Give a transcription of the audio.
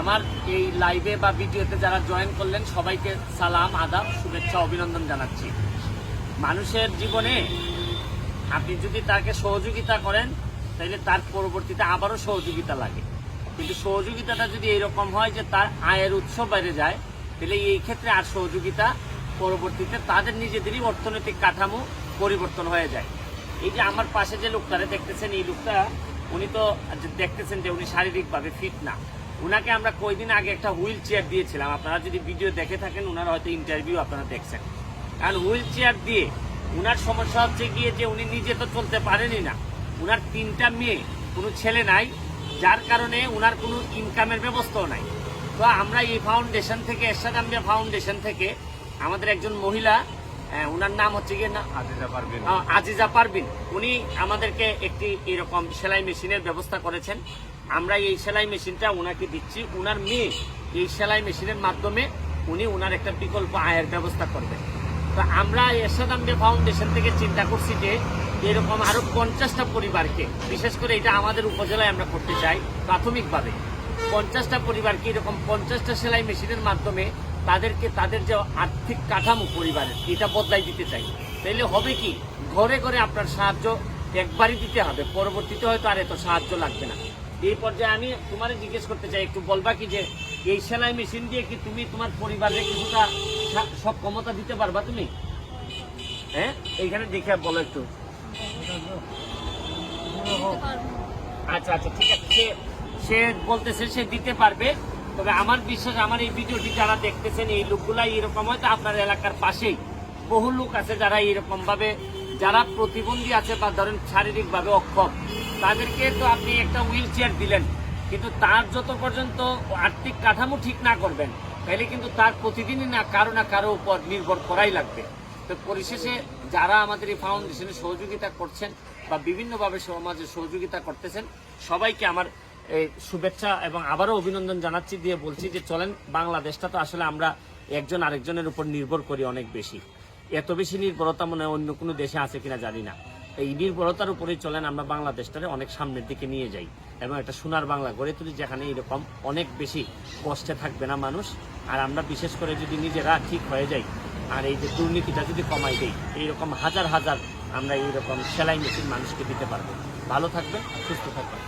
আমার এই লাইভে বা ভিডিওতে যারা জয়েন করলেন, সবাইকে সালাম, আদাব, শুভেচ্ছা, অভিনন্দন জানাচ্ছি। মানুষের জীবনে আপনি যদি তাকে সহযোগিতা করেন, তাহলে তার পরবর্তীতে আবারও সহযোগিতা লাগে। কিন্তু সহযোগিতাটা যদি এরকম হয় যে তার আয়ের উৎস বেড়ে যায়, তাহলে এই ক্ষেত্রে আর সহযোগিতা পরবর্তীতে তাদের নিজেদেরই অর্থনৈতিক কাঠামো পরিবর্তন হয়ে যায়। এই যে আমার পাশে যে লোকটারে দেখতেছেন, এই লোকটা, উনি তো দেখতেছেন যে উনি শারীরিকভাবে ফিট না। উনাকে আমরা কয়দিন আগে একটা হুইল চেয়ার দিয়েছিলাম। আপনারা যদি ভিডিও দেখে থাকেন ওনার হয়তো ইন্টারভিউ আপনারা দেখছেন। কারণ হুইল চেয়ার দিয়ে উনার সমস্যা হচ্ছে গিয়ে যে উনি নিজে তো চলতে পারেনই না। উনার তিনটা মেয়ে, কোনো ছেলে নাই, যার কারণে উনার কোনো ইনকামের ব্যবস্থাও নাই। তো আমরা এই ফাউন্ডেশন থেকে, এরশাদ আম্বিয়া ফাউন্ডেশন থেকে আমাদের একজন মহিলা আহ, উনার নাম হচ্ছে গিয়ে না আজিজা পারবেন আজিজা পারবিন উনি আমাদেরকে একটি এরকম সেলাই মেশিনের ব্যবস্থা করেছেন। আমরা এই সেলাই মেশিনটা ওনাকে দিচ্ছি। উনার মেয়ে এই সেলাই মেশিনের মাধ্যমে উনি উনার একটা বিকল্প আয়ের ব্যবস্থা করবেন। তো আমরা এরশাদ আম্বিয়া ফাউন্ডেশন থেকে চিন্তা করছি যে এরকম আরও পঞ্চাশটা পরিবারকে বিশেষ করে এটা আমাদের উপজেলায় আমরা করতে চাই প্রাথমিকভাবে পঞ্চাশটা পরিবারকে এরকম পঞ্চাশটা সেলাই মেশিনের মাধ্যমে তাদেরকে তাদের যে আর্থিক কাঠামো পরিবারের, এটা বদলাই দিতে চাই। তাইলে হবে কি? ঘরে ঘরে আপনার সাহায্য একবারই দিতে হবে, পরবর্তীতে হয়তো আর এত সাহায্য লাগবে না। এই পর্যায়ে আমি তোমার জিজ্ঞেস করতে চাই, একটু বলবা কি যে এই সেলাই মেশিন দিয়ে কি তুমি তোমার পরিবারে কিছুটা সক্ষমতা দিতে পারবা তুমি? হ্যাঁ? এইখানে দেখে বলো একটু। আচ্ছা আচ্ছা ঠিক আছে। সে বলতেছে সে দিতে পারবে। তবে আমার বিশ্বাস, আমার এই ভিডিওটি যারা দেখতেছেন, এই লোকগুলাই এরকম হয়তো আপনার এলাকার পাশেই। বহু লোক আছে যারা এরকম ভাবে যারা প্রতিবন্ধী আছে বা ধরেন শারীরিকভাবে অক্ষম, তাদেরকে তো আপনি একটা হুইল চেয়ার দিলেন। কিন্তু তার যত পর্যন্ত আর্থিক কাঠামো ঠিক না করবেন তাহলে কিন্তু তার প্রতিদিনই না কারও না কারও উপর নির্ভর করাই লাগবে। তো পরিশেষে যারা আমাদের এই ফাউন্ডেশনে সহযোগিতা করছেন বা বিভিন্নভাবে সমাজে সহযোগিতা করতেছেন, সবাইকে আমার এই শুভেচ্ছা এবং আবারও অভিনন্দন জানাচ্ছি দিয়ে বলছি যে চলেন, বাংলাদেশটা তো আসলে আমরা একজন আরেকজনের উপর নির্ভর করি অনেক বেশি। এত বেশি নির্ভরতা মনে হয় অন্য কোনো দেশে আছে কিনা জানি না। এই নির্ভরতার উপরেই চলেন, আমরা বাংলাদেশটারে অনেক সামনের দিকে নিয়ে যাই এবং একটা সোনার বাংলা গড়ে তুলি যেখানে এরকম অনেক বেশি কষ্টে থাকবে না মানুষ। আর আমরা বিশেষ করে যদি নিজেরা ঠিক হয়ে যাই আর এই যে দুর্নীতিটা যদি কমাই দেই, এইরকম হাজার হাজার আমরা এইরকম সেলাই মেশিন মানুষকে দিতে পারব। ভালো থাকবে সুস্থ থাকবে